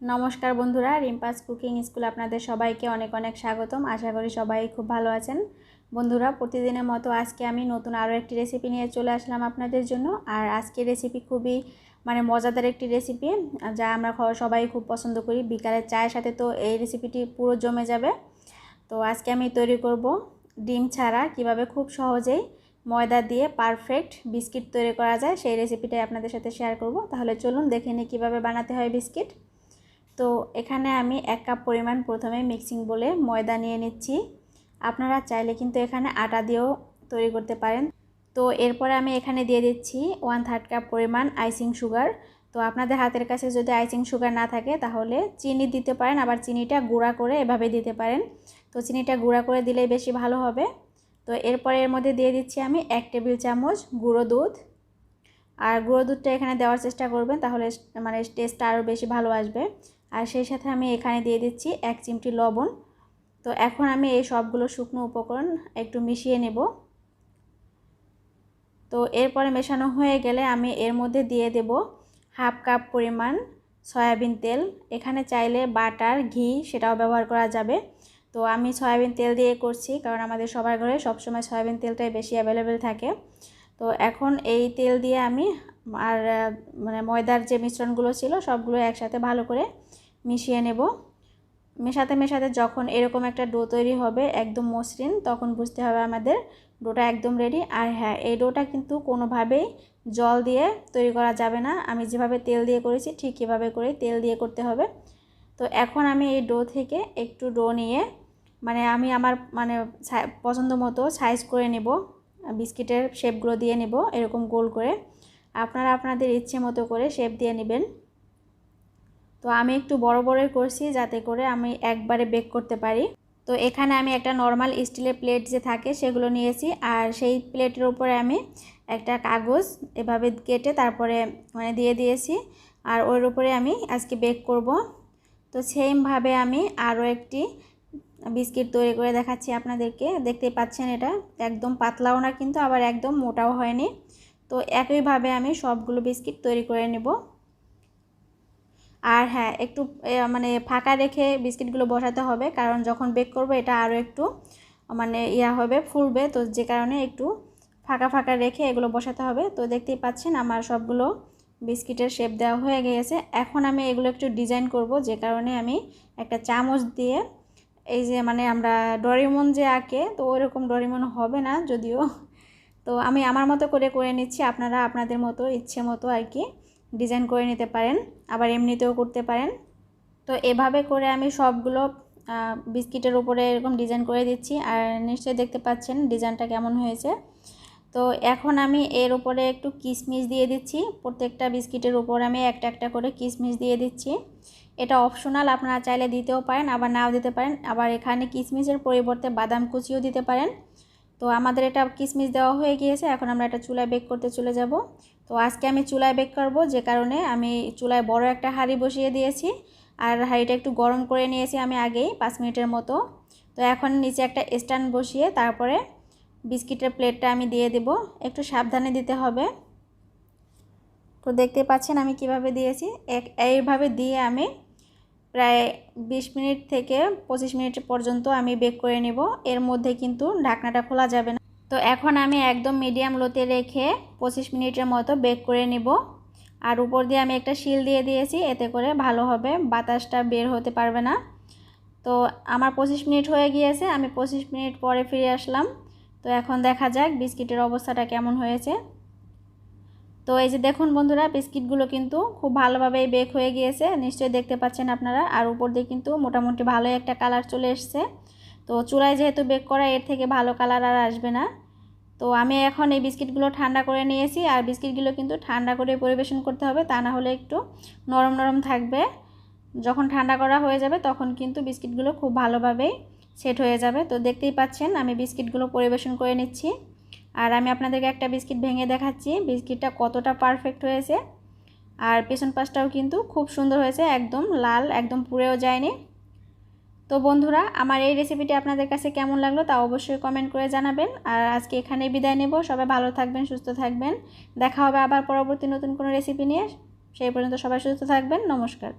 নমস্কার বন্ধুরা, রিম্পাস cooking school আপনাদের সবাইকে অনেক অনেক স্বাগতম। আশা করি সবাই খুব ভালো আছেন। বন্ধুরা, প্রতিদিনের মতো আজকে আমি নতুন আরও একটি রেসিপি নিয়ে চলে আসলাম আপনাদের জন্য। আর আজকে রেসিপি খুবই মানে মজাদার একটি রেসিপি, যা আমরা সবাই খুব পছন্দ করি। বিকালের চায়ের সাথে তো এই রেসিপিটি পুরো জমে যাবে। তো আজকে আমি তৈরি করব ডিম ছাড়া কীভাবে খুব সহজেই ময়দা দিয়ে পারফেক্ট বিস্কিট তৈরি করা যায়, সেই রেসিপিটাই আপনাদের সাথে শেয়ার করব। তাহলে চলুন দেখে নিই কীভাবে বানাতে হয় বিস্কিট। তো এখানে আমি এক কাপ পরিমাণ প্রথমে মিক্সিং বলে ময়দা নিয়ে নিচ্ছি। আপনারা চাইলে কিন্তু এখানে আটা দিয়েও তৈরি করতে পারেন। তো এরপরে আমি এখানে দিয়ে দিচ্ছি ওয়ান থার্ড কাপ পরিমাণ আইসিং সুগার তো আপনাদের হাতের কাছে যদি আইসিং সুগার না থাকে তাহলে চিনি দিতে পারেন, আবার চিনিটা গুঁড়া করে এভাবে দিতে পারেন। তো চিনিটা গুঁড়া করে দিলেই বেশি ভালো হবে। তো এরপরে এর মধ্যে দিয়ে দিচ্ছি আমি এক টেবিল চামচ গুঁড়ো দুধ। আর গুঁড়ো দুধটা এখানে দেওয়ার চেষ্টা করবেন, তাহলে মানে টেস্টটা আরও বেশি ভালো আসবে। আর সেই সাথে আমি এখানে দিয়ে দিচ্ছি এক চিমটি লবণ। তো এখন আমি এই সবগুলো শুকনো উপকরণ একটু মিশিয়ে নেব। তো এরপরে মেশানো হয়ে গেলে আমি এর মধ্যে দিয়ে দেব হাফ কাপ পরিমাণ সয়াবিন তেল। এখানে চাইলে বাটার, ঘি সেটাও ব্যবহার করা যাবে। তো আমি সয়াবিন তেল দিয়ে করছি কারণ আমাদের সবার ঘরে সবসময় সয়াবিন তেলটাই বেশি অ্যাভেলেবেল থাকে। তো এখন এই তেল দিয়ে আমি আর মানে ময়দার যে মিশ্রণগুলো ছিল সবগুলো একসাথে ভালো করে মিশিয়ে নেব। মেশাতে মেশাতে যখন এরকম একটা ডো তৈরি হবে একদম মসৃণ, তখন বুঝতে হবে আমাদের ডোটা একদম রেডি আর হ্যাঁ এই ডোটা কিন্তু কোনোভাবেই জল দিয়ে তৈরি করা যাবে না। আমি যেভাবে তেল দিয়ে করেছি ঠিক কীভাবে করে তেল দিয়ে করতে হবে। তো এখন আমি এই ডো থেকে একটু ডো নিয়ে মানে আমি আমার মানে পছন্দ মতো সাইজ করে নেব। বিস্কিটের শেপগুলো দিয়ে নেব এরকম গোল করে। আপনারা আপনাদের ইচ্ছে মতো করে শেপ দিয়ে নেবেন। তো আমি একটু বড় বড়ই করছি যাতে করে আমি একবারে বেক করতে পারি। তো এখানে আমি একটা নর্মাল স্টিলের প্লেট যে থাকে সেগুলো নিয়েছি আর সেই প্লেটের উপরে আমি একটা কাগজ এভাবে কেটে তারপরে মানে দিয়ে দিয়েছি আর ওর উপরে আমি আজকে বেক করব। তো সেমভাবে আমি আরও একটি বিস্কিট তৈরি করে দেখাচ্ছি আপনাদেরকে। দেখতেই পাচ্ছেন এটা। একদম পাতলাও না কিন্তু আবার একদম মোটাও হয়নি। তো একইভাবে আমি সবগুলো বিস্কিট তৈরি করে নেব। আর হ্যাঁ একটু মানে ফাঁকা রেখে বিস্কিটগুলো বসাতে হবে, কারণ যখন বেক করব এটা আরও একটু মানে ইয়া হবে, ফুলবে। তো যে কারণে একটু ফাঁকা ফাঁকা রেখে এগুলো বসাতে হবে। তো দেখতেই পাচ্ছেন আমার সবগুলো বিস্কিটের শেপ দেওয়া হয়ে গিয়েছে এখন আমি এগুলো একটু ডিজাইন করব, যে কারণে আমি একটা চামচ দিয়ে, এই যে মানে আমরা ডরিমন যে আঁকে, তো ওইরকম ডরিমন হবে না, যদিও তো আমি আমার মতো করে করে নিচ্ছি, আপনারা আপনাদের মতো, ইচ্ছে মতো আর কি ডিজাইন করে নিতে পারেন, আবার এমনিতেও করতে পারেন। তো এভাবে করে আমি সবগুলো বিস্কিটের উপরে এরকম ডিজাইন করে দিচ্ছি আর নিশ্চয়ই দেখতে পাচ্ছেন ডিজাইনটা কেমন হয়েছে। তো এখন আমি এর উপরে একটু কিশমিশ দিয়ে দিচ্ছি, প্রত্যেকটা বিস্কিটের উপর আমি একটা একটা করে কিশমিশ দিয়ে দিচ্ছি। এটা অপশনাল আপনারা চাইলে দিতেও পারেন, আবার নাও দিতে পারেন, আবার এখানে কিশমিশের পরিবর্তে বাদাম কুচিও দিতে পারেন। তো আমাদের এটা কিশমিশ দেওয়া হয়ে গিয়েছে, এখন আমরা এটা চুলায় বেক করতে চলে যাব। তো আজকে আমি চুলায় বেক করব, যে কারণে আমি চুলায় বড় একটা হাঁড়ি বসিয়ে দিয়েছি, আর হাঁড়িটা একটু গরম করে নিয়েছি আমি আগেই, পাঁচ মিনিটের মতো। তো এখন নিচে একটা স্ট্যান্ড বসিয়ে তারপরে বিস্কিটের প্লেটটা আমি দিয়ে দেব, একটু সাবধানে দিতে হবে। তো দেখতে পাচ্ছেন আমি কীভাবে দিয়েছি, এক, এইভাবে দিয়ে আমি প্রায় বিশ মিনিট থেকে পঁচিশ মিনিট পর্যন্ত আমি বেক করে নেব। এর মধ্যে কিন্তু ঢাকনাটা খোলা যাবে না। তো এখন আমি একদম মিডিয়াম লোতে রেখে পঁচিশ মিনিটের মতো বেক করে নেব। আর উপর দিয়ে আমি একটা শিল দিয়ে দিয়েছি, এতে করে ভালো হবে, বাতাসটা বের হতে পারবে না। তো আমার পঁচিশ মিনিট হয়ে গিয়েছে, আমি পঁচিশ মিনিট পরে ফিরে আসলাম। তো এখন দেখা যাক বিস্কিটের অবস্থাটা কেমন হয়েছে। তো এই যে দেখুন বন্ধুরা, বিস্কিটগুলো কিন্তু খুব ভালোভাবেই বেক হয়ে গিয়েছে। নিশ্চয়ই দেখতে পাচ্ছেন আপনারা। আর উপর দিয়ে কিন্তু মোটামুটি ভালোই একটা কালার চলে এসছে। তো চুলায় যেহেতু বেক করা, এর থেকে ভালো কালার আর আসবে না। তো আমি এখন এই বিস্কিটগুলো ঠান্ডা করে নিয়েছি। আর বিস্কিটগুলো কিন্তু ঠান্ডা করে পরিবেশন করতে হবে, তা না হলে একটু নরম নরম থাকবে। যখন ঠান্ডা করা হয়ে যাবে, তখন কিন্তু বিস্কিটগুলো খুব ভালোভাবেই সেট হয়ে যাবে। তো দেখতেই পাচ্ছেন, আমি বিস্কিটগুলো পরিবেশন করে নিচ্ছি। আর আমি আপনাদেরকে একটা বিস্কিট ভেঙে দেখাচ্ছি। বিস্কিটটা কতটা পারফেক্ট হয়েছে। আর পেছন পাশটাও কিন্তু খুব সুন্দর হয়েছে, একদম লাল, একদম পুড়েও যায়নি। তো বন্ধুরা, আমার এই রেসিপিটি আপনাদের কাছে কেমন লাগল তা অবশ্যই কমেন্ট করে জানাবেন। আর আজকে এখানে বিদায় নেব। সবাই ভালো থাকবেন, সুস্থ থাকবেন। দেখা হবে আবার পরবর্তী নতুন কোনো রেসিপি নিয়ে। সেই পর্যন্ত সবাই সুস্থ থাকবেন। নমস্কার।